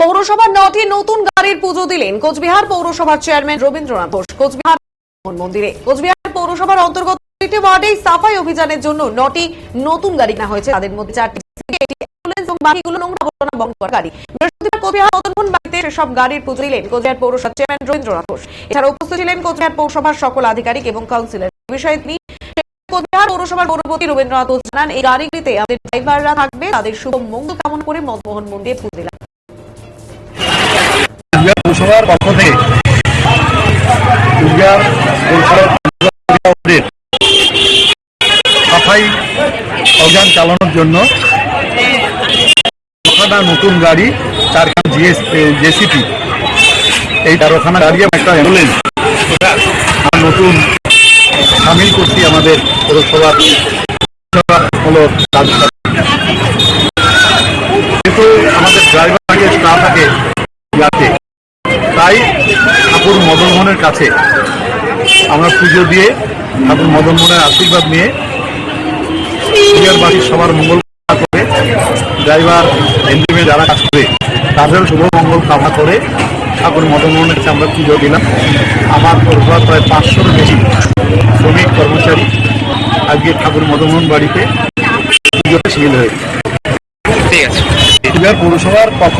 পৌরসভার নটি নতুন গাড়ির পুজো দিলেন কোচবিহার পৌরসভার চেয়ারম্যান রবীন্দ্রনাথ ঘোষ কোচবিহার মন্দিরে। কোচবিহার পৌরসভার অন্তর্গত তিনটি ওয়ার্ডে সাফাই অভিযানের জন্য নটি নতুন গাড়ি কেনা হয়েছে। তাদের মধ্যে চারটি রবীন্দ্রনাথ ঘোষ এছাড়া উপস্থিত ছিলেন কোচবিহার পৌরসভার সকল আধিকারিক এবং কাউন্সিলর। বিষয়ে তিনি কোচবিহার পৌরসভার পৌরপতি রবীন্দ্রনাথ ঘোষ জানান, এই গাড়িগুলিতে আমাদের ড্রাইভাররা থাকবে, তাদের শুভ মঙ্গল কামনা করে মদমোহন মন্দিরে পুজো পৌরসভার পক্ষ থেকে সাফাই অভিযান চালানোর জন্য নতুন গাড়ি, চারখানা জিএস জেসিপি, এই তেরোখানা গাড়ি একটা অ্যাম্বুলেন্স নতুন সামিল করছি আমাদের পৌরসভার যেহেতু আমাদের ড্রাইভার থাকে স্টাফ ঠাকুর মদনমোহনের কাছে। আমরা পুজো দিয়ে ঠাকুর মদনমোহনের আশীর্বাদ নিয়ে পরিবার বাড়ির সবার মঙ্গল কামনা করে ড্রাইভার এনজিমে যারা কাজ করে তাদের শুভ মঙ্গল কামনা করে ঠাকুর মদনমোহনের কাছে আমরা পুজো দিলাম। আমার পরিবার প্রায় পাঁচশোর বেশি শ্রমিক কর্মচারী আজকে ঠাকুর মদনমোহন বাড়িতে পুজোতে শিল হয়েছে ঠিক আছে। পৌরসভার পক্ষ